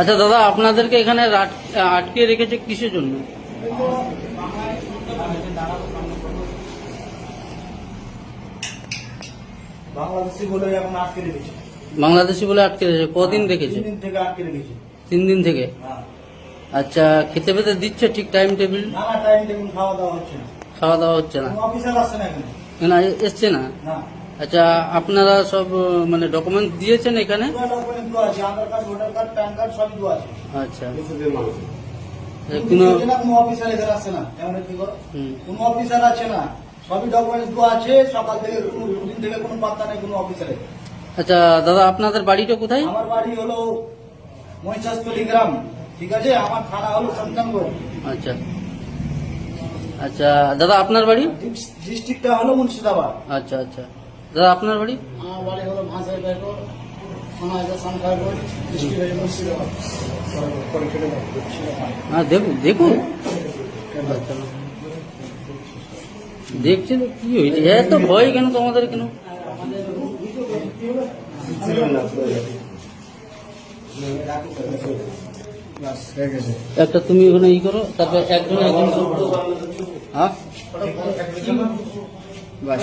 আচ্ছা দাদা আপনাদেরকে এখানে আটকে রেখেছে কিসের জন্য? বাংলাদেশি বলে এখন আটকে রেখেছে। বাংলাদেশি বলে আটকে রেখেছে। কদিন রেখেছে? তিন দিন থেকে আটকে রেখেছে। তিন দিন থেকে? হ্যাঁ। আচ্ছা খেতে পেতে দিচ্ছে ঠিক টাইম টেবিল? নানা টাইম টেবিল খাওয়া দাওয়া হচ্ছে না। খাওয়া দাওয়া হচ্ছে না। কোনো অফিসার আসছে না এখানে? এখানে এসছে না? না। আচ্ছা আপনারা সব মানে ডকুমেন্ট দিয়েছেন এখানে? ডকুমেন্ট দেওয়া আছে Aadhaar card voter card pan card সবই দেওয়া আছে। আচ্ছা। কোনো দেখে না কোনো অফিসার এখানে আসছে না এমন কি করো? হুম। কোনো অফিসার আছে না সবই আছে সকাল থেকে কোনো দুদিন থেকে কোনো পাত্তা নেই কোনো অফিসারের আচ্ছা দাদা আপনাদের বাড়িটা কোথায়? আমার বাড়ি হলো মহিষাস্থলী গ্রাম ঠিক আছে? আমার থানা হলো সন্তানগড় আচ্ছা। আচ্ছা দাদা আপনার বাড়ি? ডিস্ট্রিক্টটা হলো মুর্শিদাবাদ। আচ্ছা আচ্ছা। দাদা আপনার বাড়ি? আমার বাড়ি হলো থানা আছে ডিস্ট্রিক্ট মুর্শিদাবাদ। হ্যাঁ দেখুন দেখুন। দেখছি তো কি হয়েছে? এত ভয় কেন তোমাদের কেন? একটা তুমি ওখানে ই করো তারপর একজন একজন হ্যাঁ? বাস।